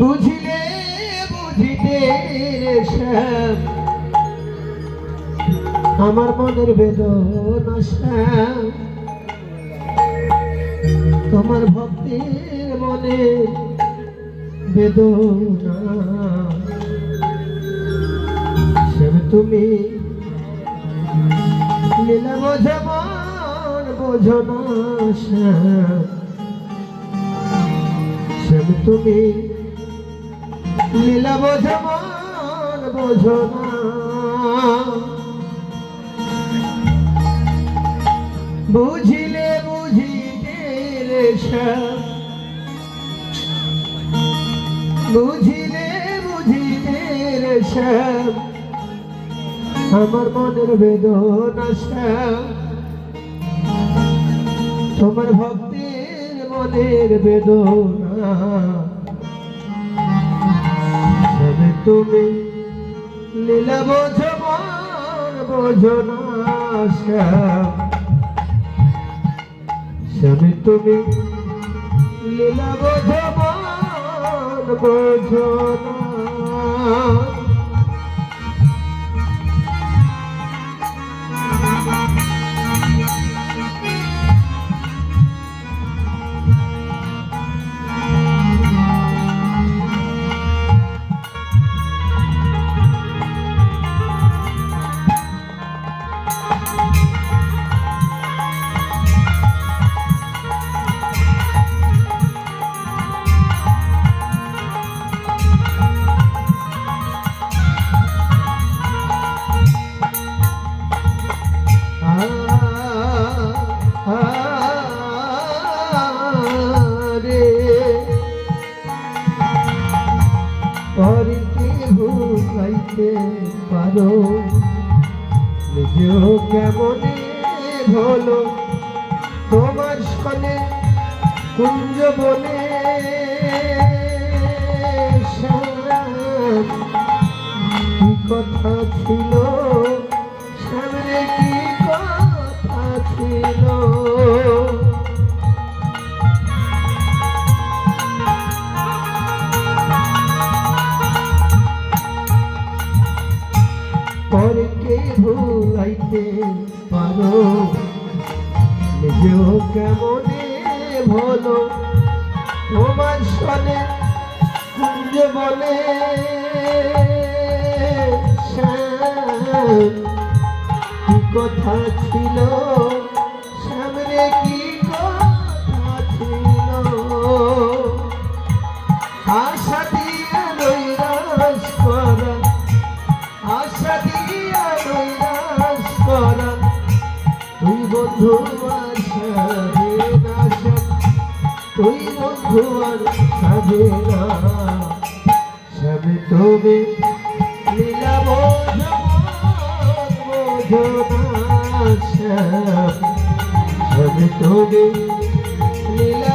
বুঝিলে বুঝিতে আমার মনের বেদনা শ্যাম তোমার ভক্তির মনে বেদনা। শ্যাম তুমি লীলা বোঝো মন, বোঝো না শ্যাম শ্যাম তুমি লীলা বোঝো মন, বোঝো বুঝিলে বুঝিতে বুঝিলে বুঝিতে আমার মনের বেদনা তোমার ভক্তির মনের বেদনা। তুমি লীলা বোঝো মন বোঝো না স্বামী তুমি লীলা বোঝো মন বোঝো না ভুলাইতে পারো। নিজেও কেমনে হলো তোমার সনে কুঞ্জ বলে কি কথা ছিল? সামনে কি কথা ছিল? পরকে ভুলাইতে পারো। নিজেও কেমনে ভালো তোমার সনে কুঞ্জ বলে কথা ছিল? তুই বন্ধু আর সাজে না সবে তুমি লীলা বোঝো বোঝো না সব। সবে তুমি লীলা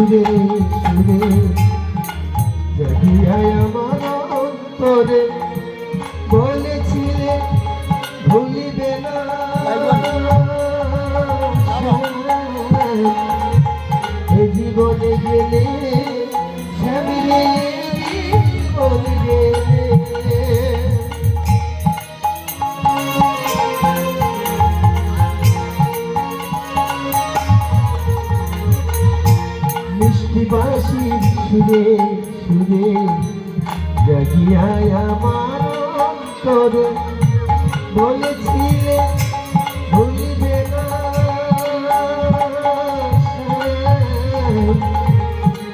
সুরে সুরে জাগিয়ায় আমার অন্তরে সুরে সুরে জাগিয়ায় আমার অন্তরে বলেছিলে ভুলিবে না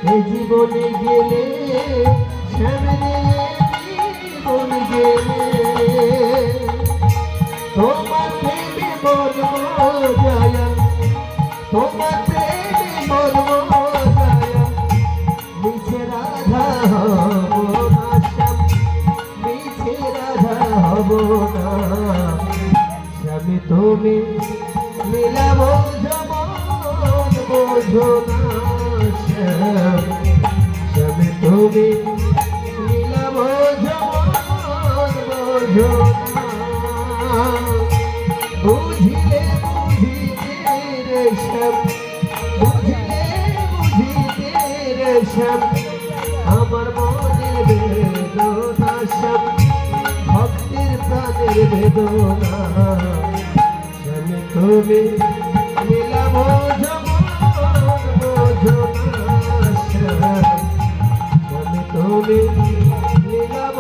এই জীবনে গেলে সামনে জীবন গেলে তুমি মিলাব যেমন বোঝো না স্বামী তুমি যেমন বোঝো বুঝিলে বুঝিতে বুঝিলে বুঝিতে আমার মনের বেদনা শ্যাম, ভক্তির প্রাণের বেদনা। তুমি মিলাব বোঝো তুমি মিলাব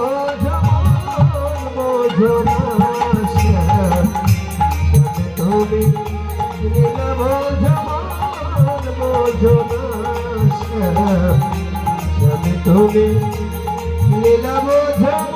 বোঝো তুমি নীলভ জমান তুমি নীলভ জমান